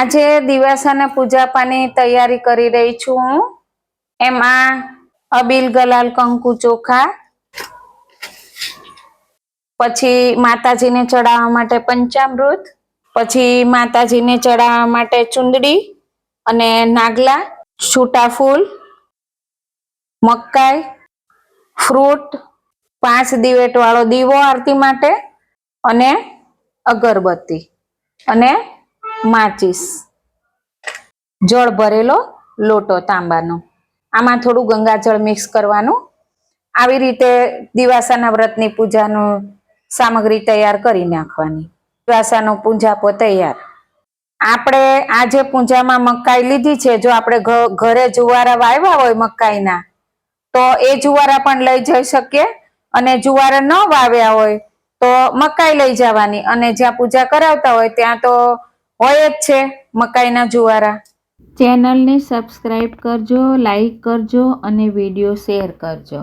આજે દિવાસાના પૂજા પાની તૈયારી કરી રહી છું હું. એમાં અબીલ ગલાલ કંકુ ચોખા, પછી માતાજીને ચડાવવા માટે પંચામૃત, પછી માતાજીને ચડાવવા માટે ચુંદડી અને નાગલા છૂટા ફૂલ મકાઈ, ફ્રૂટ, પાંચ દિવેટ વાળો દીવો આરતી માટે અને અગરબત્તી. અને માચીસ. જળ ભરેલો લોટો તાંબાનો. આમાં થોડું ગંગાજળ મિક્સ કરવાનું. આવી રીતે દિવાસાના વ્રતની પૂજાનું સામગ્રી તૈયાર કરી નાખવાની. દિવાસાનો પૂંજાપો તૈયાર. આપણે આજે પૂજામાં મકાઈ લીધી છે, જો આપણે ઘરે જુવારા વાવ્યા હોય મકાઈના, તો એ જુવારા પણ લઈ જઈ શકીએ. અને જુવારા ન વાવ્યા હોય, તો મકાઈ લઈ જવાની. અને જ્યાં પૂજા કરાવતા હોય, ત્યાં તો હોય જ છે મકાઈના જુવારા. ચેનલને સબસ્ક્રાઈબ કરજો લાઈક કરજો અને વીડિયો શેર કરજો.